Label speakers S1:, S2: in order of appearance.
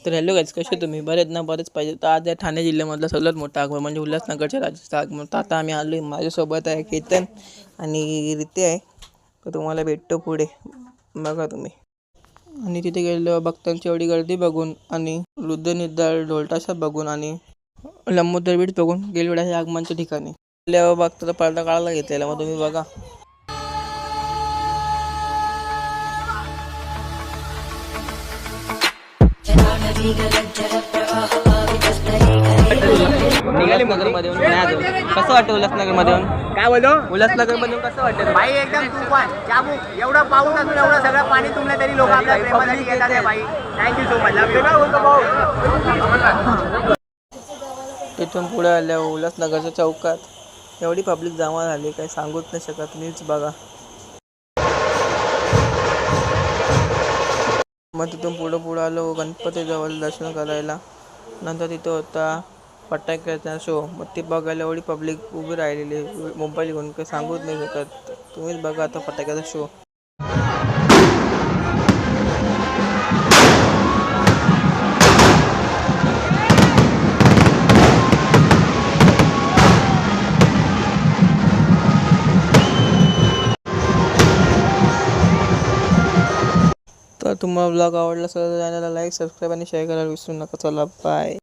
S1: तर hello guys कसे तुम्ही? बरेच ना बरेच पाहिजे. तर आज या ठाणे जिल्ह्यामधला सगळ्यात मोठा आगमन म्हणजे उल्हासनगरच्या राज्याचा आगमन. तर आता आम्ही आलो आहे माझ्यासोबत आहे केतन आणि रिते आहे. तर तुम्हाला भेटतो पुढे. बघा तुम्ही. आणि तिथे गेलो भक्तांची एवढी गर्दी बघून आणि वृद्ध निर्धार ढोलताशा बघून आणि लंबोदर बीट बघून गेलो हे आगमनच्या ठिकाणी. गेल्यावर बघता तर पडदा काढायला घेतलेला मग तुम्ही बघा. उल्हासनगरमध्ये नाही अजून. कसं वाटतं उल्हासनगरमध्ये येऊन
S2: काय बोलतो?
S1: उल्हासनगरमध्ये येऊन कसं वाटतं?
S2: बाई एकदम तुफान. चाबूक एवढं पाऊस असून एवढं सगळं पाणी तुंबलं तरी लोक आपल्या प्रेमासाठी घेतात आहे बाई. थँक्यू सो मच काय बोलतो भाऊ
S1: तिथून पुढे आल्यावर उल्हासनगरच्या चौकात. एवढी पब्लिक जमा झाली काही सांगूच नाही शकत. मीच बघा. मग तिथून पुढं पुढं आलो गणपतीजवळ दर्शन करायला. नंतर तिथं होता फटाक्याचा शो मग ते बघायला एवढी पब्लिक उभी राहिलेली मोबाईल घेऊन काही सांगूच नाही शकत. तुम्हीच बघा आता फटाक्याचा शो तुम्हाला ब्लॉग आवडला असेल तर चॅनलला लाईक सबस्क्राईब आणि शेअर करायला विसरू नका. चला बाय